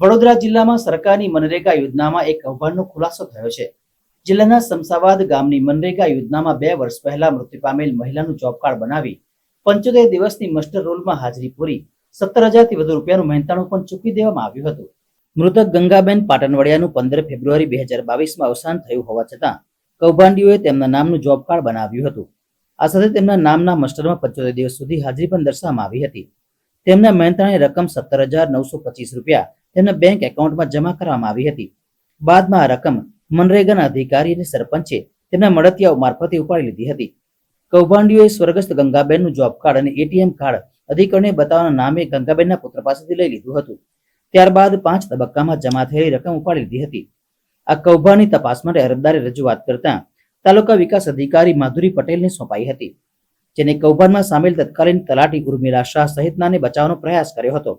વડોદરા જિલ્લામાં સરકારની મનરેગા યોજનામાં એક કૌભાંડનો ખુલાસો થયો છે. જિલ્લાના સમસાવાદ ગામની મનરેગા યોજનામાં બે વર્ષ પહેલા મૃત્યુ પામેલ મહિલાનું જોબ કાર્ડ બનાવી પંચોતેર દિવસની મસ્ટર રોલમાં હાજરી પૂરી સત્તર હજારથી વધુ રૂપિયાનું મહેનતાણું પણ ચૂકવી દેવામાં આવ્યું હતું. મૃતક ગંગાબેન પાટણવડિયાનું પંદર ફેબ્રુઆરી બે હજાર બાવીસમાં અવસાન થયું હોવા છતાં કૌભાંડીઓએ તેમના નામનું જોબ કાર્ડ બનાવ્યું હતું. આ સાથે તેમના નામના મસ્ટરમાં પંચોતેર દિવસ સુધી હાજરી પણ દર્શાવવામાં આવી હતી. તેમના મહેનતાણી રકમ સત્તર હજાર નવસો પચીસ રૂપિયા તેમના બેંક એકાઉન્ટમાં જમા કરવામાં આવી હતી. બાદમાં આ રકમ મનરેગાના અધિકારી અને સરપંચે તેમના મળતિયાઓ મારફતે ઉપાડી લીધી હતી. કૌભાંડીઓએ સ્વર્ગસ્થ ગંગાબેનનું જોબ કાર્ડ અને એટીએમ કાર્ડ અધિકારીને બતાવવાના નામે ગંગાબેનના પુત્ર પાસેથી લઈ લીધું હતું. ત્યારબાદ પાંચ તબક્કામાં જમા થયેલી રકમ ઉપાડી લીધી હતી. આ કૌભાંડની તપાસ માટે અરજદારે રજૂઆત કરતા તાલુકા વિકાસ અધિકારી માધુરી પટેલને સોંપાઈ હતી, જેને કૌભાંડમાં સામેલ તત્કાલીન તલાટી ઉર્મિલા શાહ સહિતનાને બચાવવાનો પ્રયાસ કર્યો હતો.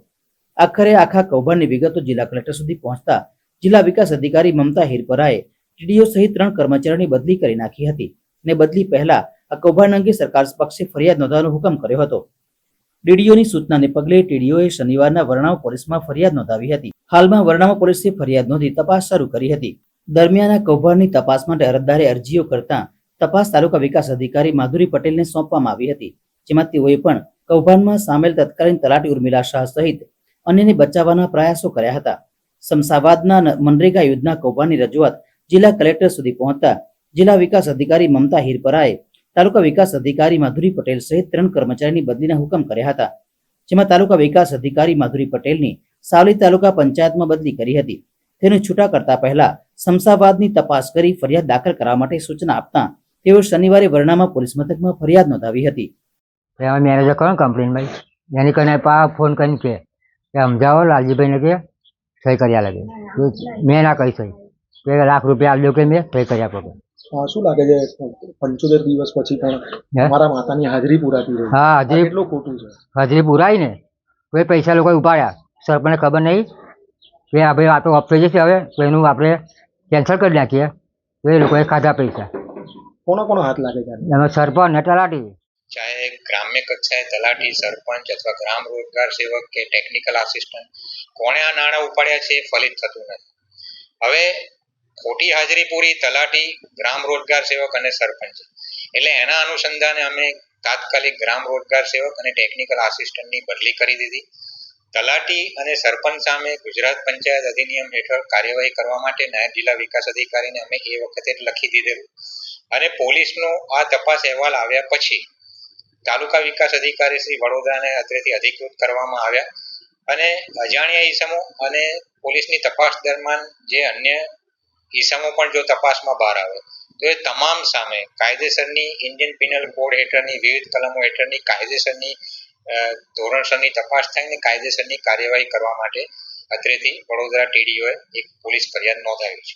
આખરે આખા કૌભાંડની વિગતો જિલ્લા કલેક્ટર સુધી પહોંચતા જિલ્લા વિકાસ અધિકારી મમતા હિરપરાએ ટીડીઓ સહિત ત્રણ કર્મચારીની બદલી કરી નાખી હતી ને બદલી પહેલા આ કૌભાંડ અંગે સરકાર પક્ષે ફરિયાદ નોંધવાનો હુકમ કર્યો હતો. ડીડીઓની સૂચનાને પગલે ટીડીઓએ શનિવારના વરણાવ પોલીસમાં ફરિયાદ નોંધાવી હતી. હાલમાં વરણાવ પોલીસે ફરિયાદ નોંધી તપાસ શરૂ કરી હતી. દરમિયાન આ કૌભાંડની તપાસ માટે અરજદારે અરજીઓ કરતા તપાસ તાલુકા વિકાસ અધિકારી માધુરી પટેલને સોંપવામાં આવી હતી, જેમાં તેઓએ પણ કૌભાંડમાં સામેલ તત્કાલીન તલાટી ઉર્મિલા શાહ સહિત અન્યને બચાવવાના પ્રયાસો કર્યા હતા. સમસાવાદના મનરેગા યોજના કૌભાંડની રજૂઆત જિલ્લા કલેક્ટર સુધી પહોંચતા જિલ્લા વિકાસ અધિકારી મમતા હિરપરાએ તાલુકા વિકાસ અધિકારી માધુરી પટેલ સહિત ત્રણ કર્મચારીની બદલીના હુકમ કર્યા હતા. જેમાં તાલુકા વિકાસ અધિકારી માધુરી પટેલની સાવલી તાલુકા પંચાયતમાં બદલી કરી હતી. તેને છૂટા કરતા પહેલા સમસાવાદની તપાસ કરી ફરિયાદ દાખલ કરવા માટે સૂચના આપતા તેઓ શનિવારે વરણામાં પોલીસ મથકમાં ફરિયાદ નોંધાવી હતી. મેનેજર કરો કમ્પ્લેન ભાઈ? એની કરીને પા ફોન કરીને કે કે સમજાવો લાલજીભાઈને કે સહી કર્યા લાગે. મેં ના કહી સહી. કે લાખ રૂપિયા આપજો કે મેં સહી કર્યા પગે શું લાગે છે પંચોતેર દિવસ પછી પણ મારા માતાની હાજરી પૂરાતી રહી? હા હાજરી એટલું ખોટું છે? હાજરી પુરાઈ ને? કોઈ પૈસા લોકો ઉપાડ્યા. સરપંચને ખબર નહીં. કે આ ભાઈ આ તો ઓફ થઈ જશે હવે તો એનું આપણે કેન્સલ કરી નાખીએ. તો એ લોકોએ ખાધા પૈસા. કોનો કોનો હાથ લાગે છે? એમાં સરપંચ ને તલાટી ચાહે ગ્રામ્ય કક્ષાએ તલાટી, સરપંચ અથવા ગ્રામ રોજગાર સેવક કે ટેકનિકલ આસિસ્ટન્ટ કોણે આ નાણાં ઉપાડ્યા છે એ ફલિત થતું નથી. હવે ખોટી હાજરી પૂરી તલાટી, ગ્રામ રોજગાર સેવક અને સરપંચ. એટલે એના અનુસંધાને અમે તાત્કાલિક ગ્રામ રોજગાર સેવક અને ટેકનિકલ આસિસ્ટન્ટની બદલી કરી દીધી. તલાટી અને સરપંચ સામે ગુજરાત પંચાયત અધિનિયમ હેઠળ કાર્યવાહી કરવા માટે નાયબ જિલ્લા વિકાસ અધિકારીને અમે એ વખતે જ લખી દીધેલું. અને પોલીસનો આ તપાસ અહેવાલ આવ્યા પછી તાલુકા વિકાસ અધિકારી શ્રી વડોદરાને અત્રેથી અધિકૃત કરવામાં આવ્યા અને અજાણ્યા ઈસમો અને પોલીસની તપાસ દરમિયાન જે અન્ય ઈસમો પણ જો તપાસમાં બહાર આવે, તો એ તમામ સામે કાયદેસરની ઇન્ડિયન પિનલ કોડ હેઠળની, વિવિધ કલમો હેઠળની કાયદેસરની ધોરણસરની તપાસ થઈને કાયદેસરની કાર્યવાહી કરવા માટે અત્રેથી વડોદરા ટીડીઓએ એક પોલીસ ફરિયાદ નોંધાવી છે.